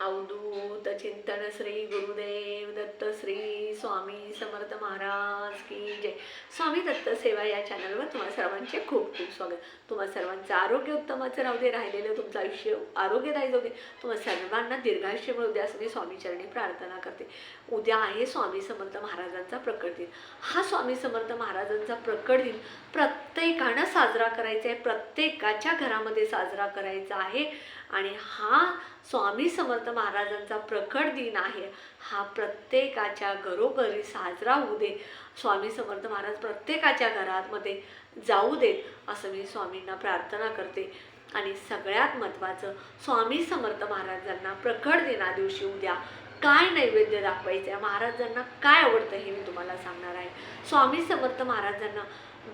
अवधूत चिंतन श्री गुरुदेव दत्त श्री स्वामी समर्थ महाराज की जय. स्वामी दत्त सेवा या चॅनलवर तुम्हा सर्वांचे खूप खूप स्वागत. तुम्हा सर्वांचं आरोग्य उत्तमाचं राहू दे राहिलेलं तुमचं आयुष्य आरोग्यदायी जाऊ दे तुम्हा सर्वांना दीर्घायुष्य मिळू द्या असं मी स्वामीचरणी प्रार्थना करते. उद्या आहे स्वामी समर्थ महाराजांचा प्रकट दिन. हा स्वामी समर्थ महाराजांचा प्रकट दिन प्रत्येकानं साजरा करायचा आहे प्रत्येकाच्या घरामध्ये साजरा करायचा आहे. आणि हा स्वामी समर्थ महाराजांचा प्रकट दिन आहे. हा प्रत्येकाच्या घरोघरी साजरा होऊ दे. स्वामी समर्थ महाराज प्रत्येकाच्या घरामध्ये जाऊ देत असं मी स्वामींना प्रार्थना करते. आणि सगळ्यात महत्त्वाचं स्वामी समर्थ महाराजांना प्रकट दिना दिवशी उद्या काय नैवेद्य दाखवायचं आहे? महाराजांना काय आवडतं हे मी तुम्हाला सांगणार आहे. स्वामी समर्थ महाराजांना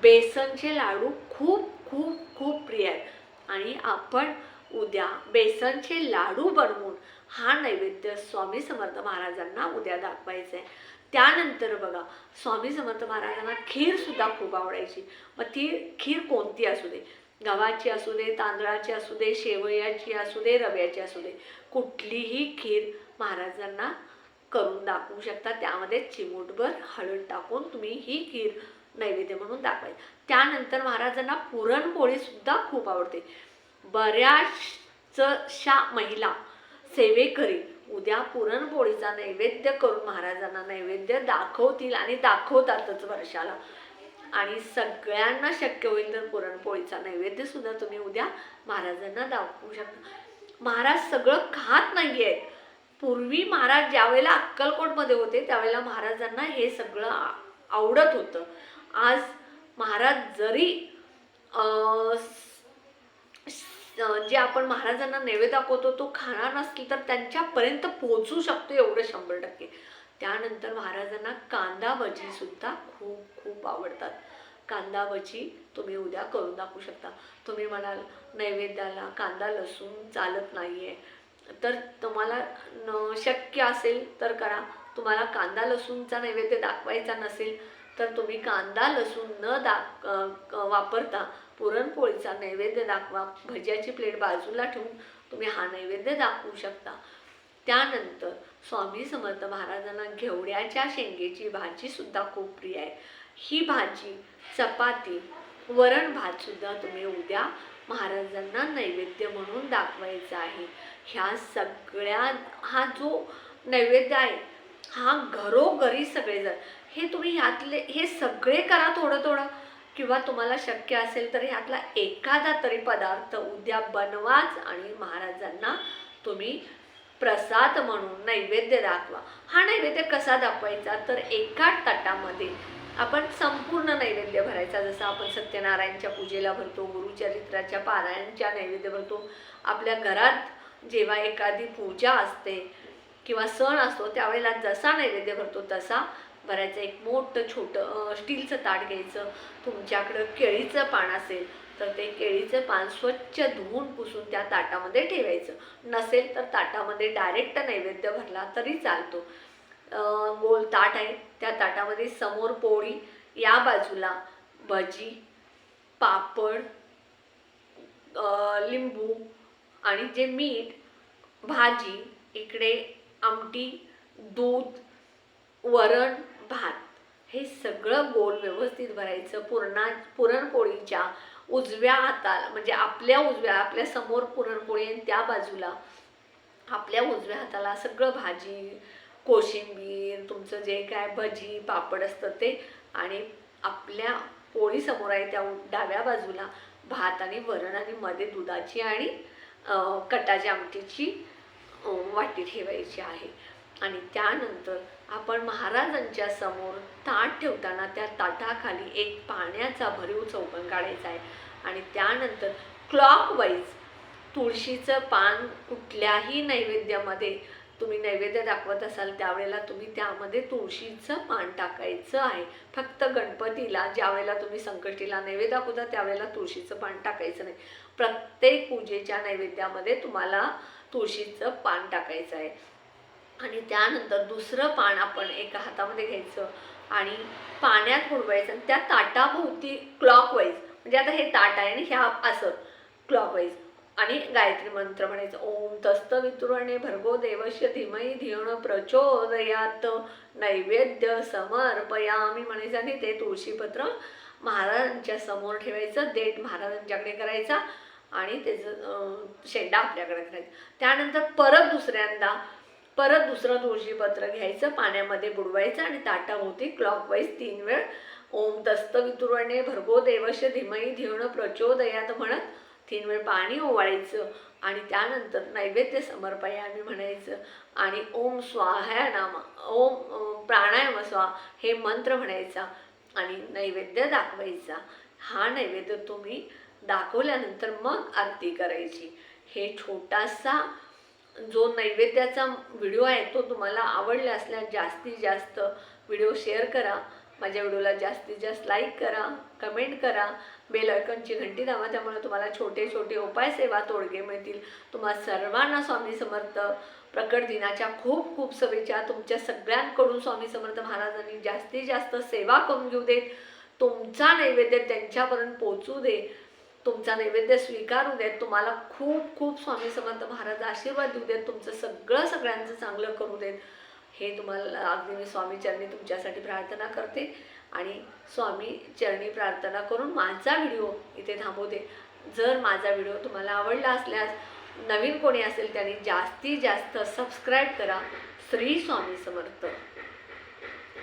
बेसनचे लाडू खूप खूप खूप प्रिय आहेत. आणि आपण उद्या बेसनचे लाडू बनवून हा नैवेद्य स्वामी समर्थ महाराजांना उद्या दाखवायचा आहे त्यानंतर बघा स्वामी समर्थ महाराजांना खीरसुद्धा खूप आवडायची. मग ती खीर कोणती असू दे? गव्हाची असू दे तांदळाची असू दे शेवयाची असू दे रव्याची असू दे कुठलीही खीर महाराजांना करून दाखवू शकता. त्यामध्ये चिमूटभर हळद टाकून तुम्ही ही खीर नैवेद्य म्हणून दाखवायची. त्यानंतर महाराजांना पुरणपोळीसुद्धा खूप आवडते. बऱ्याचशा महिला सेवेकरी उद्या पुरणपोळीचा नैवेद्य करून महाराजांना नैवेद्य दाखवतील आणि दाखवतातच वर्षाला. आणि सगळ्यांना शक्य होईल तर पुरणपोळीचा नैवेद्य सुद्धा तुम्ही उद्या महाराजांना दाखवू शकता. महाराज सगळं खात नाही आहेत पूर्वी महाराज ज्यावेळेला अक्कलकोटमध्ये होते त्यावेळेला महाराजांना हे सगळं आवडत होतं. आज महाराज जरी जे आपण महाराजांना नैवेद्य दाखवतो तो खाणार नसतील तर त्यांच्यापर्यंत पोहोचू शकतो एवढं शंभर टक्के. त्यानंतर महाराजांना कांदा भजी सुद्धा खूप खूप आवडतात. कांदा भजी तुम्ही उद्या करून दाखवू शकता. तुम्ही म्हणाल नैवेद्याला कांदा लसूण चालत नाही आहे तर तुम्हाला न शक्य असेल तर करा. तुम्हाला कांदा लसूणचा नैवेद्य दाखवायचा नसेल तर तुम्ही कांदा लसूण न दाख वापरता पुरणपोळीचा नैवेद्य दाखवा भज्याची प्लेट बाजूला ठेवून तुम्ही हा नैवेद्य दाखवू शकता. त्यानंतर स्वामी समर्थ महाराजांना घेवड्याच्या शेंगेची भाजी सुद्धा खूप प्रिय आहे. ही भाजी चपाती वरण भात सुद्धा तुम्ही उद्या महाराजांना नैवेद्य म्हणून दाखवायचा आहे. ह्या सगळ्या हा जो नैवेद्य आहे हा घरोघरी सगळेजण हे तुम्ही ह्यातले हे सगळे करा थोडं थोडं किंवा तुम्हाला शक्य असेल तर ह्यातला एखादा तरी पदार्थ उद्या बनवाच आणि महाराजांना तुम्ही प्रसाद म्हणून नैवेद्य दाखवा. हा नैवेद्य कसा दाखवायचा? तर एका तटामध्ये आपण संपूर्ण नैवेद्य भरायचा. जसं आपण सत्यनारायणच्या पूजेला भरतो गुरुचरित्राच्या पारायणच्या नैवेद्य भरतो. आपल्या घरात जेव्हा एखादी पूजा असते किंवा सण असतो त्यावेळेला जसा नैवेद्य भरतो तसा भरायचं एक मोठं छोटं स्टीलचं ताट घ्यायचं. तुमच्याकडं केळीचं पान असेल तर ते केळीचं पान स्वच्छ धुवून पुसून त्या ताटामध्ये ठेवायचं. नसेल तर ताटामध्ये डायरेक्ट नैवेद्य भरला तरी चालतो. गोल ताट आहे त्या ताटामध्ये समोर पोळी या बाजूला भजी पापड लिंबू आणि जे मीठ भाजी इकडे आमटी दूध वरण भात. हे सगळं गोल व्यवस्थित भरायचं पुरणा पुरणपोळीच्या उजव्या हाताला म्हणजे आपल्या उजव्या आपल्यासमोर पुरणपोळी आणि त्या बाजूला आपल्या उजव्या हाताला सगळं भाजी कोशिंबीर तुमचं जे काय भजी पापड असतं ते आणि आपल्या पोळीसमोर आहे त्या डाव्या बाजूला भात आणि वरण आणि मध्ये दुधाची आणि कटाच्या आमटीची वाटी ठेवायची आहे. आणि त्यानंतर आपण महाराजांच्या समोर ताट ठेवताना त्या ताटाखाली एक पाण्याचा भरीव चौकन काढायचा आहे. आणि त्यानंतर क्लॉकवाईज तुळशीचं पान कुठल्याही नैवेद्यामध्ये तुम्ही नैवेद्य दाखवत असाल त्यावेळेला तुम्ही त्यामध्ये तुळशीचं पान टाकायचं आहे. फक्त गणपतीला ज्या वेळेला तुम्ही संकष्टीला नैवेद्य दाखवता त्यावेळेला तुळशीचं पान टाकायचं नाही. प्रत्येक पूजेच्या नैवेद्यामध्ये तुम्हाला तुळशीचं पान टाकायचं आहे. आणि त्यानंतर दुसरं पान आपण एका हातामध्ये घ्यायचं आणि पाण्यात बुडवायचं आणि त्या ताटाभोवती क्लॉकवाईज म्हणजे आता हे ताट आहे आणि ह्या असं क्लॉकवाईज आणि गायत्री मंत्र म्हणायचं ओम तस्त वितुरणे भर्गो देवस्य धीमही धियण प्रचोदयात नैवेद्य समर्पयामी म्हणायचं. आणि ते तुळशीपत्र महाराजांच्या समोर ठेवायचं देठ महाराजांच्याकडे करायचा आणि त्याचं शेंडा आपल्याकडे करायचा. त्यानंतर परत दुसऱ्यांदा परत दुसरं तुळशीपत्र घ्यायचं पाण्यामध्ये बुडवायचं आणि ताटाभोवती क्लॉकवाईज तीन वेळ ओम दस्त वितुरणे भर्गो देवश धीमही धिवण प्रचोदयात म्हणत तीन वेळ पाणी ओवाळायचं आणि त्यानंतर नैवेद्य समर्पयामी म्हणायचं. आणि ओम स्वाहा नाम ओम प्राणायाम स्वा हे मंत्र म्हणायचा आणि नैवेद्य दाखवायचा. हा नैवेद्य तुम्ही दाखवल्यानंतर मग आरती करायची. हे छोटासा जो नैवेद्याचा व्हिडिओ आहे तो तुम्हाला आवडला असल्यास जास्तीत जास्त व्हिडिओ शेअर करा. माझ्या व्हिडिओला जास्तीत जास्त लाईक करा कमेंट करा. बेल आयकॉनची घंटी दावा त्यामुळे तुम्हाला छोटे छोटे उपाय सेवा तोडगे मिळतील. तुम्हा सर्वांना स्वामी समर्थ. प्रकट दिनाच्या खूप खूप शुभेच्छा. तुमच्या सगळ्यांकडून स्वामी समर्थ महाराजांनी जास्तीत जास्त सेवा करून घेऊ देत. तुमचा नैवेद्य त्यांच्यापर्यंत पोचू दे. तुमचा नैवेद्य स्वीकारू देत तुम्हाला खूप खूप स्वामी समर्थ महाराज आशीर्वाद देऊ देत तुमचं सगळं सगळ्यांचं चांगलं करू देत. हे तुम्हाला अगदी मी स्वामी चरणी तुमच्यासाठी प्रार्थना करते आणि स्वामी चरणी प्रार्थना करून माझा व्हिडिओ इथे थांबवते. जर माझा व्हिडिओ तुम्हाला आवडला असल्यास नवीन कोणी असेल त्याने जास्तीत जास्त सबस्क्राईब करा. श्री स्वामी समर्थ.